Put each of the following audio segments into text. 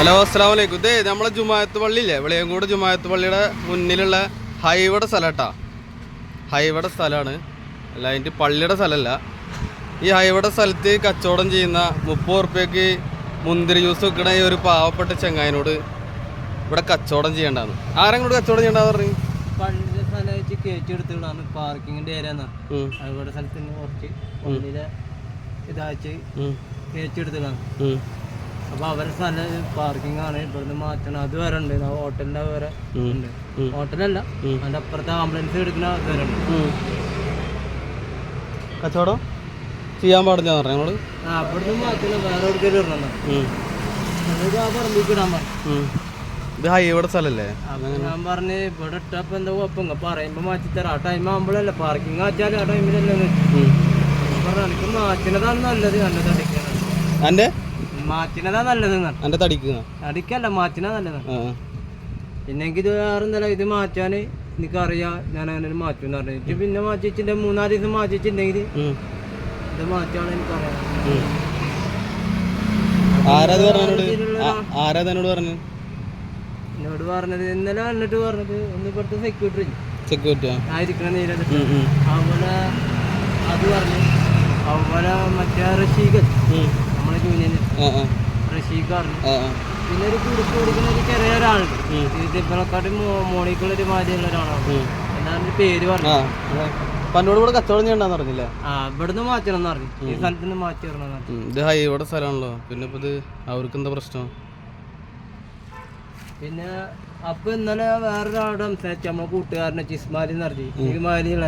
Hello അസ്സാം വലൈക്കും ഇതേ നമ്മളെ ജുമായത്ത് പള്ളിയില്ലേ? വെളിയങ്കോട് ജുമായത്ത് പള്ളിയുടെ മുന്നിലുള്ള ഹൈവയുടെ സ്ഥലട്ടാ. ഹൈവയുടെ സ്ഥലമാണ് അല്ല അതിന്റെ പള്ളിയുടെ സ്ഥലമല്ല ഈ ഹൈവയുടെ സ്ഥലത്ത് കച്ചവടം ചെയ്യുന്ന മുപ്പത് ഉറുപ്പ്യക്ക് മുന്തിരി ജ്യൂസ് വെക്കണ ഈ ഒരു പാവപ്പെട്ട ചെങ്ങായനോട് ഇവിടെ കച്ചവടം ചെയ്യേണ്ടതാണ് ആരെങ്കിലും കച്ചവടം ചെയ്യേണ്ടതെന്ന് പറഞ്ഞു? പള്ളിയുടെ സ്ഥലം വെച്ച് കയറ്റി എടുത്തിട്ടാണ് പാർക്കിങ്ങിന്റെ ഏരിയ അവിടെ സ്ഥലത്ത് കുറച്ച് പള്ളിയിലെ ഇതാച്ച് കയറ്റി അപ്പൊ അവരുടെ സ്ഥലം പാർക്കിംഗ് ആണ് ഇവിടുന്ന് മാറ്റണം. അത് വരെ ഉണ്ട്. ആ ഹോട്ടലിന്റെ വരെ ഉണ്ട്. ഹോട്ടലല്ല അതിന്റെ അപ്പുറത്തെ ആംബുലൻസ് എടുക്കുന്ന വരെ ഉണ്ട്. കച്ചവടം ചെയ്യാൻ പാടില്ല പറഞ്ഞു ആ അവിടുന്ന് മാറ്റണം. വേറെ എവിടേക്കും ഇടണം ആ ഇടാൻ പറഞ്ഞു ഇത് ഹൈവയുടെ സ്ഥലമല്ലേ ഞാൻ പറഞ്ഞ് ഇവിടെ ഇട്ടപ്പോ എന്താ കുഴപ്പം? പറയുമ്പോ മാറ്റി തരാം ആ ടൈം ആകുമ്പോഴല്ലേ പാർക്കിംഗ് മാറ്റിയാലും ആ ടൈമിലല്ലേ പറഞ്ഞു എനിക്ക് മാറ്റുന്നതാണ് നല്ലത്. നല്ലത് തടിക്കാണ് എന്റെ മാറ്റുന്നതാ നല്ലത് എന്റെ തടിക്ക് തടിക്കല്ല മാറ്റിനാ നല്ലതാണ് പിന്നെങ്കിൽ പിന്നെ ഇത് വേറെ എന്താ ഇത് മാറ്റാൻ എനിക്കറിയാം ഞാൻ അങ്ങനെ മാറ്റും എന്ന് പറഞ്ഞു പിന്നെ മാറ്റി വെച്ചിട്ട് മൂന്നാൽ ദിവസം മാറ്റി വെച്ചിട്ടുണ്ടെങ്കിൽ. ഇത് മാറ്റാണ് എനിക്കറിയാം. ആരാത് പറഞ്ഞോട് പറഞ്ഞു എന്നോട് പറഞ്ഞത്? ഇന്നലെ വന്നിട്ട് പറഞ്ഞത് ഒന്ന് ഇവിടുത്തെ സെക്യൂരിറ്റി സെക്യൂരിറ്റി ആയിരിക്കണ നീരത് അതുപോലെ അത് പറഞ്ഞു. അതുപോലെ മറ്റേ റഷീഖ്. നമ്മളെ ജൂനിയർ റഷീഖ് പറഞ്ഞു പിന്നെ ഒരു കുടുക്ക് കൊടുക്കുന്ന ഒരു ചെറിയ ഒരാളുണ്ട് ഇതിനെക്കാട്ടും മോണിക്കുള്ള ഒരു മാതിരിയുള്ള ഒരാളാണ്. എന്താണ് പേര് പറഞ്ഞു. പന്നോട് കൂടെ കച്ചവടം ചെയ്യണ്ടെന്ന് പറഞ്ഞില്ലേ ആ ഇവിടുന്ന് മാറ്റണം പറഞ്ഞു. ഈ സ്ഥലത്ത് നിന്ന് മാറ്റി വരണം. ഇത് ഹൈവയുടെ സ്ഥലമാണല്ലോ. പിന്നെ ഇപ്പൊ ഇത് അവർക്ക് എന്താ പ്രശ്നം? പിന്നെ അപ്പൊ ഇന്നലെ വേറൊരാളോട് സംസാരിച്ചു. നമ്മളെ കൂട്ടുകാരനെ ഇസ്മാലി എന്ന് പറഞ്ഞു. ഇസ്മാലി എന്ന്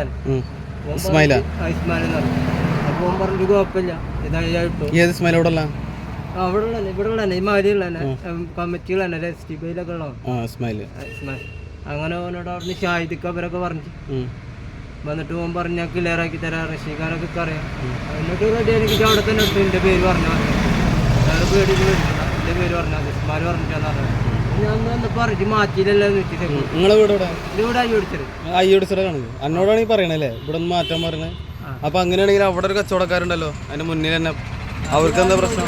പറഞ്ഞു. ഓൻ പറഞ്ഞു കുഴപ്പമില്ല ഇതായിട്ടു ഏത് അവിടെ ഉള്ള ഇവിടെ ഉള്ള ഈ തന്നെ എസ് ടി ബിയിലൊക്കെ ഉള്ള അങ്ങനെ ഓനോട് അവിടുന്ന് ഷാഹിദിക്ക് അവരൊക്കെ പറഞ്ഞു. വന്നിട്ട് ഓൻ പറഞ്ഞ ക്ലിയർ ആക്കി തരാം റഷീഖാനൊക്കെ അറിയാം. എന്നിട്ട് റെഡി എനിക്ക് അവിടെ തന്നെ എടുത്തു എന്റെ പേര് പറഞ്ഞു വേറെ പേടി എന്റെ പേര് പറഞ്ഞു ഇസ്മാൽ പറഞ്ഞിട്ടാന്ന് പറഞ്ഞു ഞാൻ ഒന്ന് പറഞ്ഞു മാറ്റിയില്ലല്ലോ എന്ന് വെച്ചിട്ട്. നിങ്ങളെ വീട് ഇവിടെ ഇതിവിടെ ആയി ഓടിച്ചത് അയ്യോട് സ്ഥലമാണ് എന്നോടാണ് ഈ പറയണല്ലേ ഇവിടെ മാറ്റാൻ പറയണേ ആ. അപ്പൊ അങ്ങനെയാണെങ്കിൽ അവിടെ ഒരു കച്ചവടക്കാരുണ്ടല്ലോ. അതിന്റെ മുന്നിൽ തന്നെ. അവർക്ക് എന്താ പ്രശ്നം?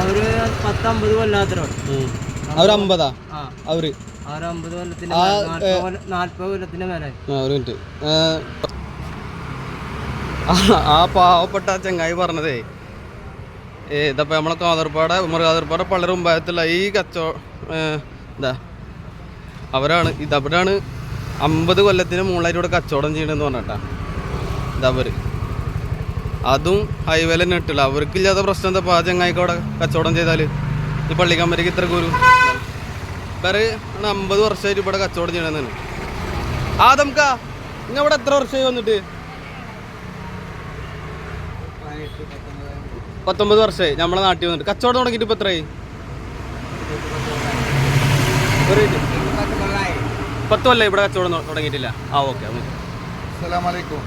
അവർ പത്തമ്പത് കൊല്ലാത്തവരാണ്. ഉം. അവർ അമ്പതാ? കൊല്ലത്തിന്റെ മേലെ ആ, ഒരു മിനിറ്റ്. ഏ, ആ- ആ പാവപ്പെട്ട ചെങ്ങായി പറഞ്ഞതേ ഏ ഇതപ്പോ നമ്മളെ കാതർപ്പാട് മൃഗാതിർപ്പാട പള്ളി മുമ്പായത്തുള്ള ഈ കച്ചോ എന്താ അവരാണ് ഇതവരാണ് അമ്പത് കൊല്ലത്തിന് മുകളിലായിട്ട് ഇവിടെ കച്ചവടം ചെയ്യണമെന്ന് പറഞ്ഞിട്ടാ. ഇതവര് അതും ഹൈവേല തന്നെ ഇട്ടില്ല. അവർക്കില്ലാത്ത പ്രശ്നം എന്താ? ആ ചങ്ങായിക്ക് കച്ചവടം ചെയ്താൽ ഈ പള്ളിക്കമ്പരക്ക് ഇത്ര ഗുരു? വേറെ അമ്പത് വർഷമായിട്ട് ഇവിടെ കച്ചവടം ചെയ്യണമെന്നാണ് ആദംക്ക നിങ്ങൾ ഇവിടെ എത്ര വർഷമായി വന്നിട്ട്? പത്തൊമ്പത് വർഷമായി. നമ്മളെ നാട്ടിൽ വന്നിട്ട്. കച്ചവടം തുടങ്ങിയിട്ട് ഇപ്പൊ എത്രയായി ഒരു മിനിറ്റ്. പത്ത് കൊല്ലം ഇവിടെ കച്ചവടം തുടങ്ങിയിട്ടില്ല. ആ ഓക്കെ അസ്സലാമലൈക്കും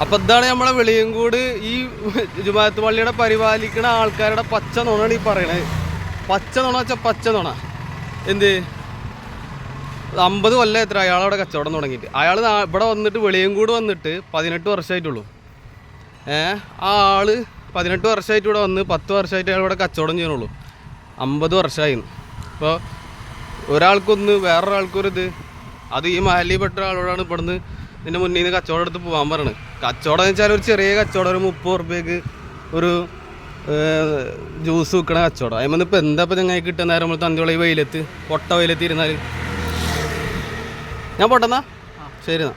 അപ്പൊ ഇതാണ് നമ്മളെ വെളിയങ്കോട് ഈ ജുമാത്ത് പള്ളിയുടെ പരിപാലിക്കുന്ന ആൾക്കാരുടെ പച്ച നുണയാണ് ഈ പറയണത് പച്ച നുണ വെച്ചാൽ പച്ച നുണ. എന്ത്? അമ്പത് കൊല്ലം എത്ര അയാളവിടെ കച്ചവടം തുടങ്ങിയിട്ട്. അയാൾ ഇവിടെ വന്നിട്ട് വെളിയങ്കോട് വന്നിട്ട് പതിനെട്ട് വർഷമായിട്ടുള്ളൂ ഏ? ആ ആൾ പതിനെട്ട് വർഷമായിട്ട് ഇവിടെ വന്ന് പത്ത് വർഷമായിട്ട് അയാൾ ഇവിടെ കച്ചവടം ചെയ്യണുള്ളൂ അമ്പത് വർഷമായി ഇപ്പോൾ ഒരാൾക്കൊന്ന് വേറൊരാൾക്കൊരിത്. അത് ഈ മഹലിൽപ്പെട്ട ആളോടാണ് ഇവിടുന്ന് ഇതിന്റെ മുന്നിൽ നിന്ന് കച്ചവടം എടുത്ത് പോകാൻ പറയണത് കച്ചവടം എന്ന് വെച്ചാൽ ഒരു ചെറിയ കച്ചവടം ഒരു മുപ്പത് റുപ്യക്ക് ഒരു ജ്യൂസ് വിൽക്കണ കച്ചവടം. അതിൽ ഇപ്പോൾ എന്താ ഇപ്പം ഞങ്ങൾക്ക് കിട്ടുന്ന നേരം നമ്മൾ തന്തിയുള്ള ഈ വെയിലത്ത് പൊട്ട വെയിലത്ത് ഇരുന്നാൽ ഞാൻ പൊട്ടന്നാ? ശരി എന്നാ.